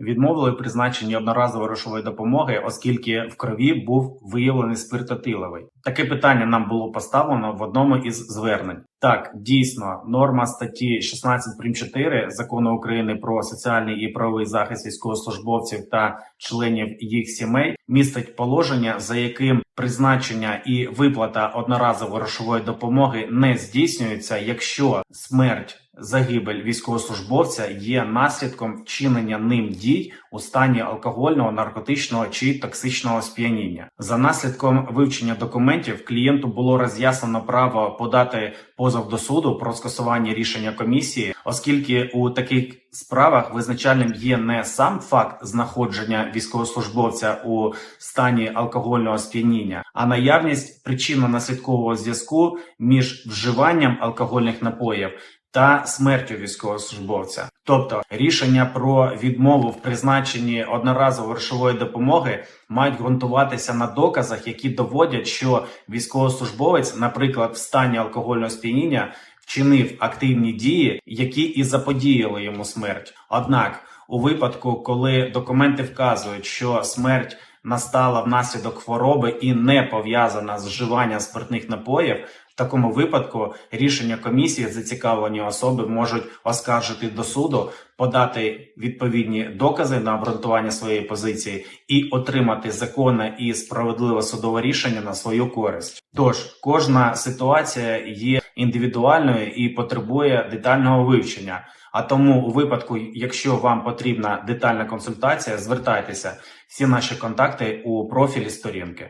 відмовили в призначенні одноразової грошової допомоги, оскільки в крові був виявлений спиртотиловий. Таке питання нам було поставлено в одному із звернень. Так, дійсно, норма статті 16 прим. 4 закону України про соціальний і правовий захист військовослужбовців та членів їх сімей містить положення, за яким призначення і виплата одноразової грошової допомоги не здійснюється, якщо смерть загибель військовослужбовця є наслідком вчинення ним дій у стані алкогольного, наркотичного чи токсичного сп'яніння. За наслідком вивчення документів клієнту було роз'яснено право подати позов до суду про скасування рішення комісії, оскільки у таких справах визначальним є не сам факт знаходження військовослужбовця у стані алкогольного сп'яніння, а наявність причинно-наслідкового зв'язку між вживанням алкогольних напоїв та смертю військовослужбовця. Тобто рішення про відмову в призначенні одноразової грошової допомоги мають ґрунтуватися на доказах, які доводять, що військовослужбовець, наприклад, в стані алкогольного сп'яніння, вчинив активні дії, які і заподіяли йому смерть. Однак, у випадку, коли документи вказують, що смерть настала внаслідок хвороби і не пов'язана з вживанням спиртних напоїв, в такому випадку рішення комісії зацікавлені особи можуть оскаржити до суду, подати відповідні докази на обґрунтування своєї позиції і отримати законне і справедливе судове рішення на свою користь. Тож кожна ситуація є індивідуальною і потребує детального вивчення. А тому, у випадку, якщо вам потрібна детальна консультація, звертайтеся. Всі наші контакти у профілі сторінки.